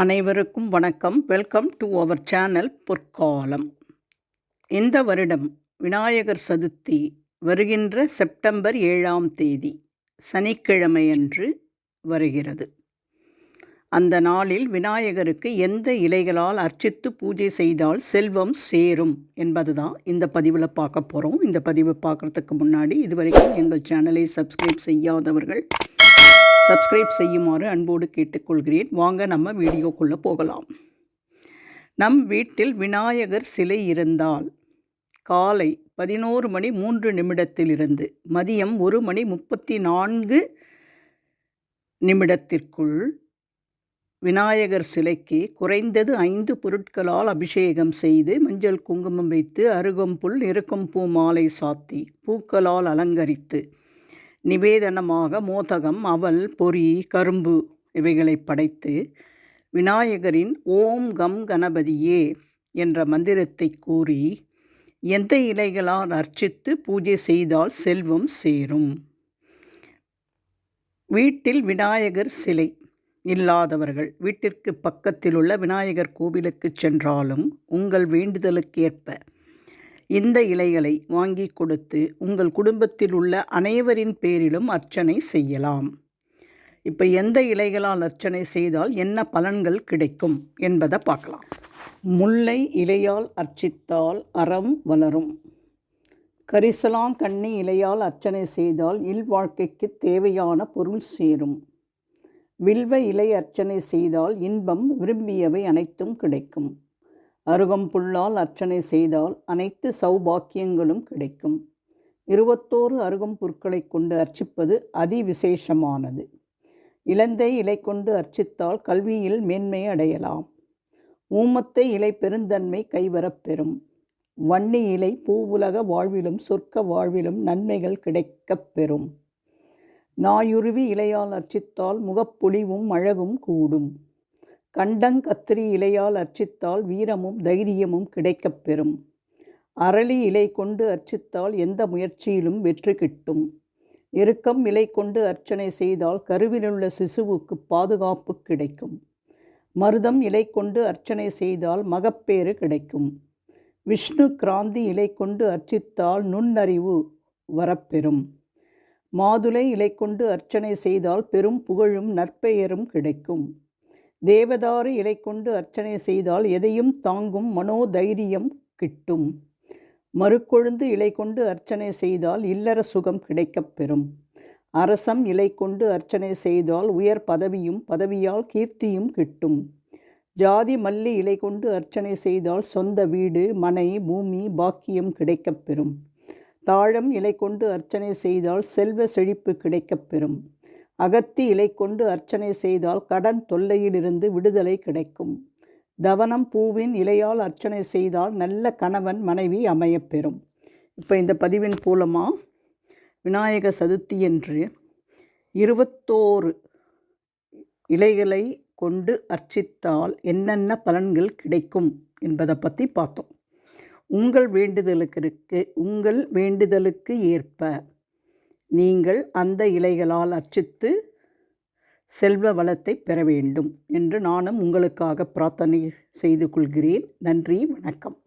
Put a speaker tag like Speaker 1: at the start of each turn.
Speaker 1: அனைவருக்கும் வணக்கம். Welcome to our channel பொற்காலம் இந்த வருடம் விநாயகர் சதுர்த்தி வருகின்ற செப்டம்பர் ஏழாம் தேதி சனிக்கிழமையன்று வருகிறது. அந்த நாளில் விநாயகருக்கு எந்த இலைகளால் அர்ச்சித்து பூஜை செய்தால் செல்வம் சேரும் என்பது தான் இந்த பதிவில் பார்க்க போகிறோம் இந்த பதிவை பார்க்குறதுக்கு முன்னாடி இதுவரைக்கும் எங்கள் சேனலை சப்ஸ்கிரைப் செய்யாதவர்கள் சப்ஸ்கிரைப் செய்யுமாறு அன்போடு கேட்டுக்கொள்கிறேன். வாங்க நம்ம வீடியோக்குள்ளே போகலாம். நம் வீட்டில் விநாயகர் சிலை இருந்தால் காலை பதினோரு மணி மூன்று நிமிடத்திலிருந்து மதியம் ஒரு மணி முப்பத்தி நான்கு நிமிடத்திற்குள் விநாயகர் சிலைக்கு குறைந்தது ஐந்து பொருட்களால் அபிஷேகம் செய்து மஞ்சள் குங்குமம் வைத்து அருகம்புல் பூ மாலை சாத்தி பூக்களால் அலங்கரித்து நிவேதனமாக மோதகம் அவல் பொறி கரும்பு இவைகளை படைத்து விநாயகரின் ஓம் கம் கணபதியே என்ற மந்திரத்தை கூறி எந்த இலைகளால் அர்ச்சித்து பூஜை செய்தால் செல்வம் சேரும்? வீட்டில் விநாயகர் சிலை இல்லாதவர்கள் வீட்டிற்கு பக்கத்தில் உள்ள விநாயகர் கோவிலுக்கு சென்றாலும் உங்கள் வேண்டுதலுக்கேற்ப இந்த இலைகளை வாங்கி கொடுத்து உங்கள் குடும்பத்தில் உள்ள அனைவரின் பேரிலும் அர்ச்சனை செய்யலாம். இப்போ எந்த இலைகளால் அர்ச்சனை செய்தால் என்ன பலன்கள் கிடைக்கும் என்பதை பார்க்கலாம். முல்லை இலையால் அர்ச்சித்தால் அறம் வளரும். கரிசலாம் கண்ணி இலையால் அர்ச்சனை செய்தால் இல்வாழ்க்கைக்கு தேவையான பொருள் சேரும். வில்வ இலை அர்ச்சனை செய்தால் இன்பம் விரும்பியவை அனைத்தும் கிடைக்கும். அருகம்புல்லால் அர்ச்சனை செய்தால் அனைத்து சௌபாக்கியங்களும் கிடைக்கும். இருபத்தோரு அருகம்புற்களை கொண்டு அர்ச்சிப்பது அதிவிசேஷமானது. இலந்தை இலை கொண்டு அர்ச்சித்தால் கல்வியில் மேன்மை அடையலாம். ஊமத்தை இலை பெருந்தன்மை கைவரப்பெறும் வன்னி இலை பூவுலக வாழ்விலும் சொர்க்க வாழ்விலும் நன்மைகள் கிடைக்கப் பெறும். நாயுருவி இலையால் அர்ச்சித்தால் முகப்பொலிவும் அழகும் கூடும். கண்டங்கத்திரி இலையால் அர்ச்சித்தால் வீரமும் தைரியமும் கிடைக்கப் பெறும். அரளி இலை கொண்டு அர்ச்சித்தால் எந்த முயற்சியிலும் வெற்றி கிட்டும். எருக்கம் இலை கொண்டு அர்ச்சனை செய்தால் கருவிலுள்ள சிசுவுக்கு பாதுகாப்பு கிடைக்கும். மருதம் இலை கொண்டு அர்ச்சனை செய்தால் மகப்பேறு கிடைக்கும். விஷ்ணு கிராந்தி இலை கொண்டு அர்ச்சித்தால் நுண்ணறிவு வரப்பெறும். மாதுளை இலை கொண்டு அர்ச்சனை செய்தால் பெரும் புகழும் நற்பெயரும் கிடைக்கும். தேவதாறு இலை கொண்டு அர்ச்சனை செய்தால் எதையும் தாங்கும் மனோதைரியம் கிட்டும். மறுக்கொழுந்து இலை கொண்டு அர்ச்சனை செய்தால் இல்லற சுகம் கிடைக்கப் பெறும். அரசம் இலை கொண்டு அர்ச்சனை செய்தால் உயர் பதவியும் பதவியால் கீர்த்தியும் கிட்டும். ஜாதி மல்லி இலை கொண்டு அர்ச்சனை செய்தால் சொந்த வீடு மனை பூமி பாக்கியம் கிடைக்கப் பெறும். தாழம் இலை கொண்டு அர்ச்சனை செய்தால் செல்வ செழிப்பு கிடைக்கப் பெறும். அகத்தி இலை கொண்டு அர்ச்சனை செய்தால் கடன் தொல்லையிலிருந்து விடுதலை கிடைக்கும். தவனம் பூவின் இலையால் அர்ச்சனை செய்தால் நல்ல கணவன் மனைவி அமையப்பெறும். இப்போ இந்த பதிவின் மூலமாக விநாயக சதுர்த்தி என்று இருபத்தோரு இலைகளை கொண்டு அர்ச்சித்தால் என்னென்ன பலன்கள் கிடைக்கும் என்பதை பற்றி பார்த்தோம். உங்கள் வேண்டுதலுக்கு உங்கள் வேண்டுதலுக்கு ஏற்ப நீங்கள் அந்த இலைகளால் அர்ச்சித்து செல்வ வளத்தை பெற வேண்டும் என்று நானும் உங்களுக்காக பிரார்த்தனை செய்து கொள்கிறேன். நன்றி வணக்கம்.